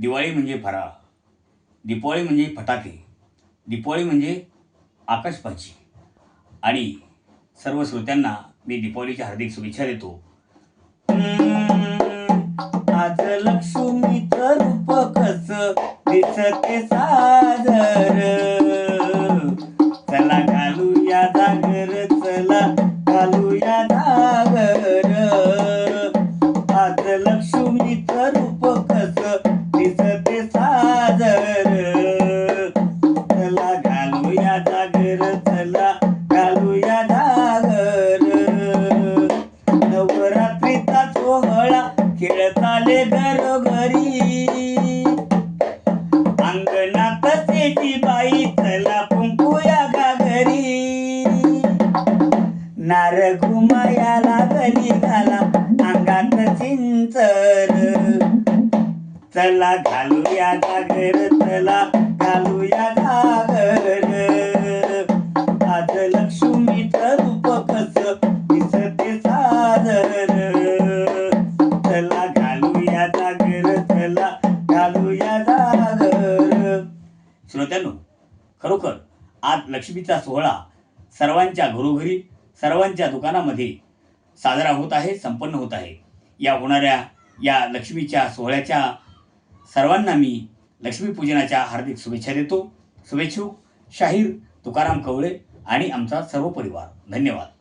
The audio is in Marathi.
दिवाळी म्हणजे फराळ. दीपावळी म्हणजे फटाके. दीपावळी म्हणजे आकाशपाची. आणि सर्व श्रोत्यांना मी दीपावलीच्या हार्दिक शुभेच्छा देतो. आज लक्ष्मीच रूप कस दिसते साजर चला घालूया जागर चला घालूया जागर. खेळताले घरोघरी अंगणात शेती बाई चला कुंकुया घरी? नार घुमाया लागली घाला अंगात चिंचर. चला घालूया घागर चला चला घालूया जागर. श्रोत्यांनो खरोखर आज लक्ष्मीचा सोहळा सर्वांच्या घरोघरी सर्वांच्या दुकानामध्ये साजरा होत आहे संपन्न होत आहे. या होणाऱ्या या लक्ष्मीच्या सोहळ्याच्या सर्वांना मी लक्ष्मीपूजनाच्या हार्दिक शुभेच्छा देतो. शुभेच्छुक शाहीर तुकाराम कवळे आणि आमचा सर्व परिवार. धन्यवाद.